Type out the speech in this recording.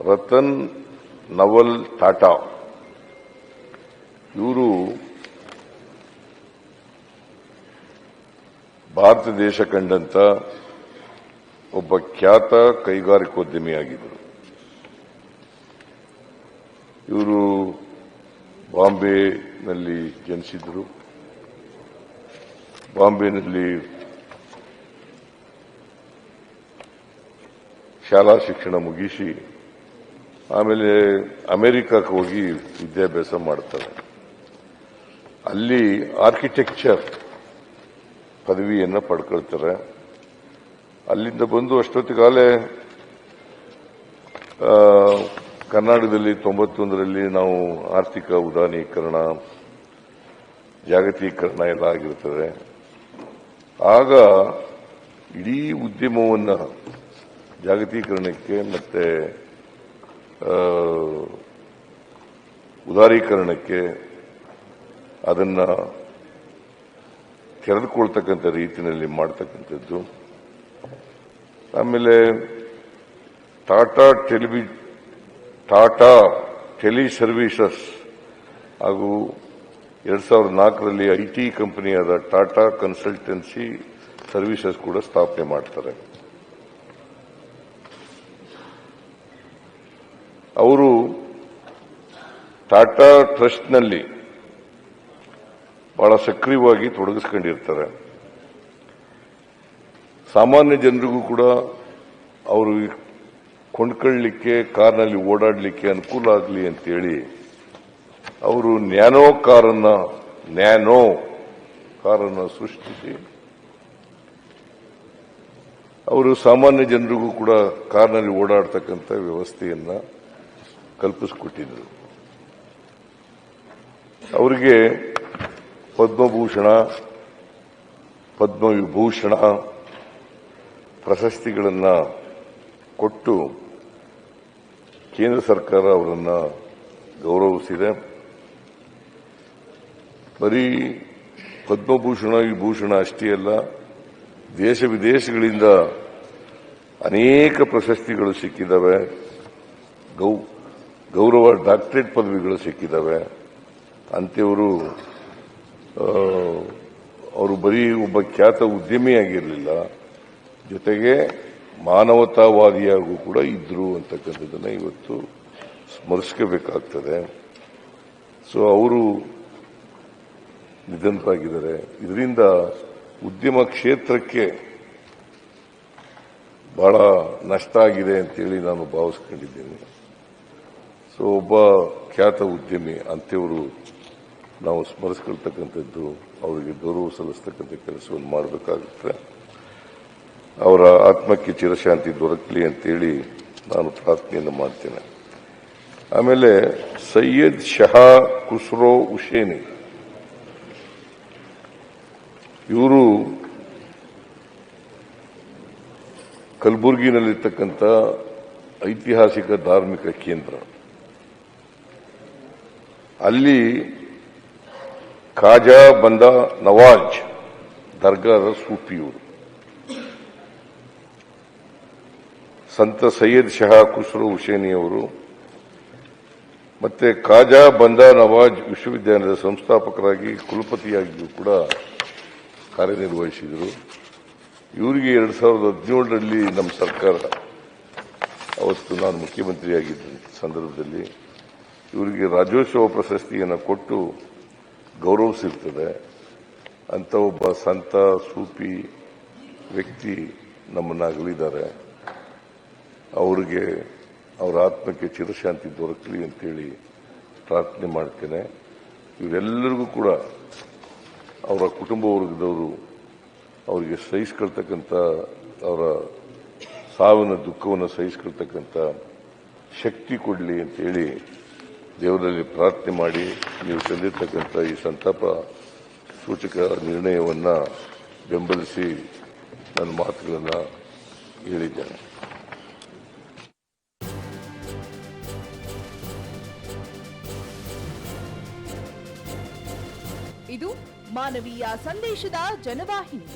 ರತನ್, ನವಲ್, ಟಾಟಾ. ಇವರು ಭಾರತ ದೇಶ ಕಂಡಂತ ಒಬ್ಬ ಖ್ಯಾತ ಕೈಗಾರಿಕೋದ್ಯಮಿಯಾಗಿದ್ದರು. ಇವರು ಬಾಂಬೆನಲ್ಲಿ ಜನಿಸಿದರು. ಬಾಂಬೆನಲ್ಲಿ ಶಾಲಾ ಶಿಕ್ಷಣ ಮುಗಿಸಿ ಆಮೇಲೆ ಅಮೆರಿಕಕ್ಕೆ ಹೋಗಿ ವಿದ್ಯಾಭ್ಯಾಸ ಮಾಡ್ತಾರೆ. ಅಲ್ಲಿ ಆರ್ಕಿಟೆಕ್ಚರ್ ಪದವಿಯನ್ನು ಪಡ್ಕೊಳ್ತಾರೆ. ಅಲ್ಲಿಂದ ಬಂದು ಅಷ್ಟೊತ್ತಿಗಾಲೇ ಕರ್ನಾಟಕದಲ್ಲಿ ತೊಂಬತ್ತೊಂದರಲ್ಲಿ ನಾವು ಆರ್ಥಿಕ ಉದಾನೀಕರಣ, ಜಾಗತೀಕರಣ ಎಲ್ಲ ಆಗಿರ್ತದೆ. ಆಗ ಇಡೀ ಉದ್ಯಮವನ್ನು ಜಾಗತೀಕರಣಕ್ಕೆ ಮತ್ತೆ ಉದಾರೀಕರಣಕ್ಕೆ ಅದನ್ನ ತೆರೆದುಕೊಳ್ತಕ್ಕಂಥ ರೀತಿಯಲ್ಲಿ ಮಾಡ್ತಕ್ಕಂಥದ್ದು. ಆಮೇಲೆ ಟಾಟಾ ಟೆಲಿವಿ, ಟಾಟಾ ಟೆಲಿ ಸರ್ವಿಸಸ್ ಹಾಗೂ ಎರಡ್ ಸಾವಿರದ ನಾಲ್ಕರಲ್ಲಿ ಐಟಿ ಕಂಪನಿಯಾದ ಟಾಟಾ ಕನ್ಸಲ್ಟೆನ್ಸಿ ಸರ್ವಿಸಸ್ ಕೂಡ ಸ್ಥಾಪನೆ ಮಾಡ್ತಾರೆ ಅವರು ಟಾಟಾ ಟ್ರಸ್ಟ್ನಲ್ಲಿ ಬಹಳ ಸಕ್ರಿಯವಾಗಿ ತೊಡಗಿಸ್ಕೊಂಡಿರ್ತಾರೆ. ಸಾಮಾನ್ಯ ಜನರಿಗೂ ಕೂಡ ಅವರು ಕೊಂಡ್ಕೊಳ್ಳಿಕ್ಕೆ, ಕಾರ್ನಲ್ಲಿ ಓಡಾಡಲಿಕ್ಕೆ ಅನುಕೂಲ ಆಗಲಿ ಅಂತೇಳಿ ಅವರು ನ್ಯಾನೋ ಕಾರನ್ನ, ನ್ಯಾನೋ ಕಾರನ್ನು ಸೃಷ್ಟಿಸಿ ಅವರು ಸಾಮಾನ್ಯ ಜನರಿಗೂ ಕೂಡ ಕಾರ್ನಲ್ಲಿ ಓಡಾಡ್ತಕ್ಕಂಥ ವ್ಯವಸ್ಥೆಯನ್ನು ಕಲ್ಪಿಸಿಕೊಟ್ಟಿದ್ರು ಅವರಿಗೆ ಪದ್ಮಭೂಷಣ, ಪದ್ಮವಿಭೂಷಣ ಪ್ರಶಸ್ತಿಗಳನ್ನು ಕೊಟ್ಟು ಕೇಂದ್ರ ಸರ್ಕಾರ ಅವರನ್ನು ಗೌರವಿಸಿದೆ. ಬರೀ ಪದ್ಮಭೂಷಣ, ವಿಭೂಷಣ ಅಷ್ಟೇ ಅಲ್ಲ, ದೇಶ ವಿದೇಶಗಳಿಂದ ಅನೇಕ ಪ್ರಶಸ್ತಿಗಳು ಸಿಕ್ಕಿದ್ದಾವೆ ಗೌರವ ಡಾಕ್ಟರೇಟ್ ಪದವಿಗಳು ಸಿಕ್ಕಿದ್ದಾವೆ ಅಂತೆಯವರು ಅವರು ಬರೀ ಒಬ್ಬ ಖ್ಯಾತ ಉದ್ಯಮಿಯಾಗಿರಲಿಲ್ಲ, ಜೊತೆಗೆ ಮಾನವತಾವಾದಿಯಾಗೂ ಕೂಡ ಇದ್ರು ಅಂತಕ್ಕಂಥದ್ದನ್ನ ಇವತ್ತು ಸ್ಮರಿಸ್ಕೋಬೇಕಾಗ್ತದೆ. ಸೊ, ಅವರು ನಿಧನರಾಗಿದ್ದಾರೆ. ಇದರಿಂದ ಉದ್ಯಮ ಕ್ಷೇತ್ರಕ್ಕೆ ಬಹಳ ನಷ್ಟ ಆಗಿದೆ ಅಂತೇಳಿ ನಾನು ಭಾವಿಸ್ಕೊಂಡಿದ್ದೇನೆ. ಸೊ, ಒಬ್ಬ ಖ್ಯಾತ ಉದ್ಯಮಿ ಅಂತೆಯವರು ನಾವು ಸ್ಮರಿಸ್ಕೊಳ್ತಕ್ಕಂಥದ್ದು, ಅವರಿಗೆ ಗೌರವ ಸಲ್ಲಿಸ್ತಕ್ಕಂಥ ಕೆಲಸವನ್ನು ಮಾಡಬೇಕಾಗುತ್ತೆ. ಅವರ ಆತ್ಮಕ್ಕೆ ಚಿರಶಾಂತಿ ದೊರಕಲಿ ಅಂತೇಳಿ ನಾನು ಪ್ರಾರ್ಥನೆಯನ್ನು ಮಾಡ್ತೇನೆ. ಆಮೇಲೆ ಸೈಯದ್ ಶಹಾ ಖುಸ್ರೋ ಹುಸೇನಿ ಇವರು ಕಲಬುರಗಿನಲ್ಲಿರ್ತಕ್ಕಂಥ ಐತಿಹಾಸಿಕ ಧಾರ್ಮಿಕ ಕೇಂದ್ರ. ಅಲ್ಲಿ ಖಾಜಾ ಬಂದ ನವಾಜ್, ದರ್ಗಾದ ಸೂಫಿಯವರು ಸಂತ ಸೈಯದ್ ಶಹಾ ಕುಸ್ರು ಹುಸೇನಿ ಅವರು ಮತ್ತೆ ಖಾಜಾ ಬಂದ ನವಾಜ್ ವಿಶ್ವವಿದ್ಯಾಲಯದ ಸಂಸ್ಥಾಪಕರಾಗಿ ಕುಲಪತಿಯಾಗಿಯೂ ಕೂಡ ಕಾರ್ಯನಿರ್ವಹಿಸಿದರು. ಇವರಿಗೆ ಎರಡ್ ಸಾವಿರದ ಹದಿನೇಳರಲ್ಲಿ ನಮ್ಮ ಸರ್ಕಾರ. ಅವತ್ತು ನಾನು ಮುಖ್ಯಮಂತ್ರಿಯಾಗಿದ್ದ ಸಂದರ್ಭದಲ್ಲಿ ಇವರಿಗೆ ರಾಜ್ಯೋತ್ಸವ ಪ್ರಶಸ್ತಿಯನ್ನು ಕೊಟ್ಟು ಗೌರವಿಸಿರ್ತದೆ ಅಂತ ಒಬ್ಬ ಸಂತ, ಸೂಪಿ ವ್ಯಕ್ತಿ ನಮ್ಮನ್ನ ಅಗಲಿದ್ದಾರೆ. ಅವರಿಗೆ ಅವರ ಆತ್ಮಕ್ಕೆ ಚಿರಶಾಂತಿ ದೊರಕಲಿ ಅಂತೇಳಿ ಪ್ರಾರ್ಥನೆ ಮಾಡ್ತೇನೆ. ಇವರೆಲ್ಲರಿಗೂ ಕೂಡ ಅವರ ಕುಟುಂಬ ವರ್ಗದವರು ಅವರಿಗೆ ಸಹಿಸ್ಕೊಳ್ತಕ್ಕಂಥ, ಅವರ ಸಾವಿನ ದುಃಖವನ್ನು ಸಹಿಸ್ಕೊಳ್ತಕ್ಕಂಥ ಶಕ್ತಿ ಕೊಡಲಿ ಅಂತೇಳಿ ದೇವರಲ್ಲಿ ಪ್ರಾರ್ಥನೆ ಮಾಡಿ ನೀವು ತಂದಿರ್ತಕ್ಕಂಥ ಈ ಸಂತಾಪ ಸೂಚಕ ನಿರ್ಣಯವನ್ನು ಬೆಂಬಲಿಸಿ ನನ್ನ ಮಾತುಗಳನ್ನು ಹೇಳಿದ್ದೇನೆ. ಇದು ಮಾನವೀಯ ಸಂದೇಶದ ಜನವಾಹಿನಿ.